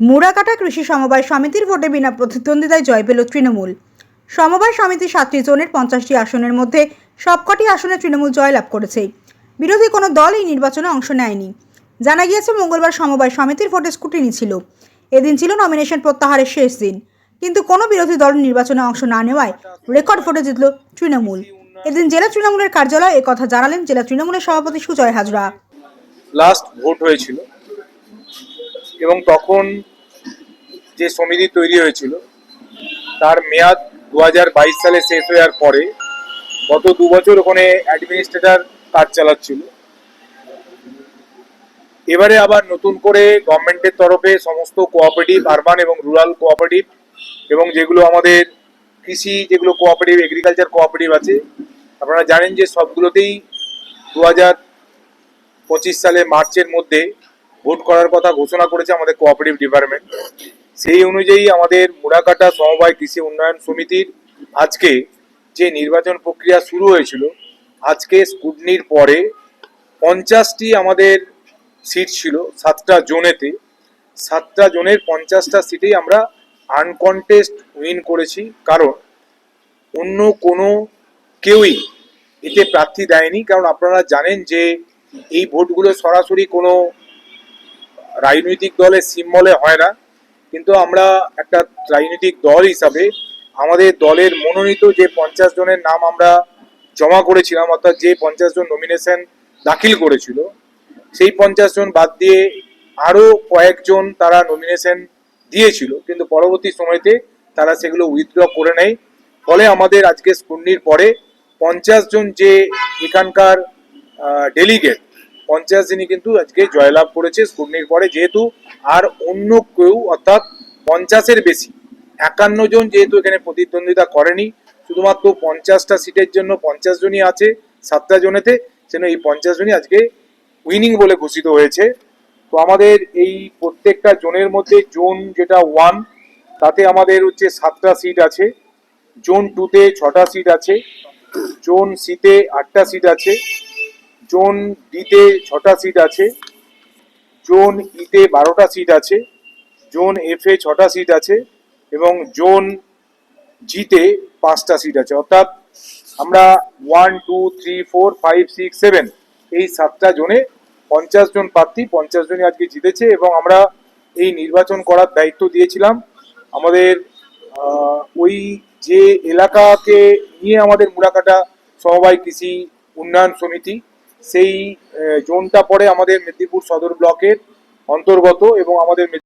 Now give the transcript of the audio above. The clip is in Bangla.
মুড়াকাটা কৃষি সমবায় সমিতির ভোটে বিনা প্রতিদ্বন্দ্বিতায় জয় পেল তৃণমূল। সমবায় সমিতির সাতটি জোনের পঞ্চাশটি আসনের মধ্যে সবকটি আসনে তৃণমূল জয়লাভ করেছে। বিরোধী কোনো দল এই নির্বাচনে অংশ নেয়নি। জানা গিয়েছে, মঙ্গলবার সমবায় সমিতির ভোটে স্কুটিনি ছিল। এদিন ছিল নমিনেশন প্রত্যাহারের শেষ দিন। কিন্তু কোনো বিরোধী দল নির্বাচনে অংশ না নেওয়ায় রেকর্ড ভোটে জিতল তৃণমূল। এদিন জেলা তৃণমূলের কার্যালয়ে কথা জানালেন জেলা তৃণমূলের সভাপতি সুজয় হাজরা। লাস্ট ভোট হয়েছিল এবং তখন যে সমিতি তৈরি হয়েছিল, তার মেয়াদ দু হাজার বাইশ সালে শেষ হওয়ার পরে গত দু বছর ওখানে অ্যাডমিনিস্ট্রেটর কাজ চালাচ্ছিল। এবারে আবার নতুন করে গভর্নমেন্টের তরফে সমস্ত কোঅপারেটিভ আরবান এবং রুরাল কোঅপারেটিভ এবং যেগুলো আমাদের কৃষি যেগুলো কোঅপারেটিভ এগ্রিকালচার কোঅপারেটিভ আছে, আপনারা জানেন যে সবগুলোতেই দু হাজার পঁচিশ সালে মার্চের মধ্যে ভোট করার কথা ঘোষণা করেছে আমাদের কোঅপারেটিভ ডিপার্টমেন্ট সেই অনুযায়ী আমাদের মুড়াকাটা সমবায় কৃষি উন্নয়ন সমিতির আজকে যে নির্বাচন প্রক্রিয়া শুরু হয়েছিল, আজকে স্কুটনির পরে পঞ্চাশটি আমাদের সিট ছিল সাতটা জোনেতে। সাতটা জোনের পঞ্চাশটা সিটেই আমরা আনকনটেস্ট উইন করেছি, কারণ অন্য কোনো কেউই এতে প্রার্থী দেয়নি। কারণ আপনারা জানেন যে এই ভোটগুলো সরাসরি কোনো রাজনৈতিক দলের সিম্বলে হয় না। কিন্তু আমরা একটা রাজনৈতিক দল হিসাবে আমাদের দলের মনোনীত যে পঞ্চাশ জনের নাম আমরা জমা করেছিলাম, অর্থাৎ যে পঞ্চাশ জন নমিনেশন দাখিল করেছিল, সেই পঞ্চাশ জন বাদ দিয়ে আরও কয়েকজন তারা নমিনেশন দিয়েছিল, কিন্তু পরবর্তী সময়তে তারা সেগুলো উইথড্র করে নেয়। ফলে আমাদের আজকে স্কুন্নির পরে পঞ্চাশ জন যে এখানকার ডেলিগেট পঞ্চাশ দিনই কিন্তু আজকে জয়লাভ করেছে স্কুটনির পরে। যেহেতু আর অন্য কেউ, অর্থাৎ পঞ্চাশের বেশি। একান্ন জন যেহেতু এখানে প্রতিদ্বন্দ্বিতা করেনি, শুধুমাত্র পঞ্চাশটা সিটের জন্য পঞ্চাশ জনই আছে সাতটা জনেতে, সেজন্য এই পঞ্চাশ জনই আজকে উইনিং বলে ঘোষিত হয়েছে। তো আমাদের এই প্রত্যেকটা জোনের মধ্যে জোন যেটা ওয়ান তাতে আমাদের হচ্ছে সাতটা সিট আছে। জোন টুতে ছটা সিট আছে, জোন সিতে আটটা সিট আছে, জোন ডিতে ছটা সিট আছে। জোন ইতে বারোটা সিট আছে, জোন এফ এ ছটা সিট আছে এবং জোন জিতে পাঁচটা সিট আছে। অর্থাৎ আমরা one two three four five six seven এই সাতটা জোনে পঞ্চাশ জন প্রার্থী, পঞ্চাশ জনই আজকে জিতেছে এবং আমরা এই নির্বাচন করার দায়িত্ব দিয়েছিলাম। আমাদের ওই যে এলাকাকে নিয়ে আমাদের মুড়াকাটা সমবায় কৃষি উন্নয়ন সমিতি সেই জোনটা পড়ে আমাদের মেদিনীপুর সদর ব্লকের অন্তর্গত এবং আমাদের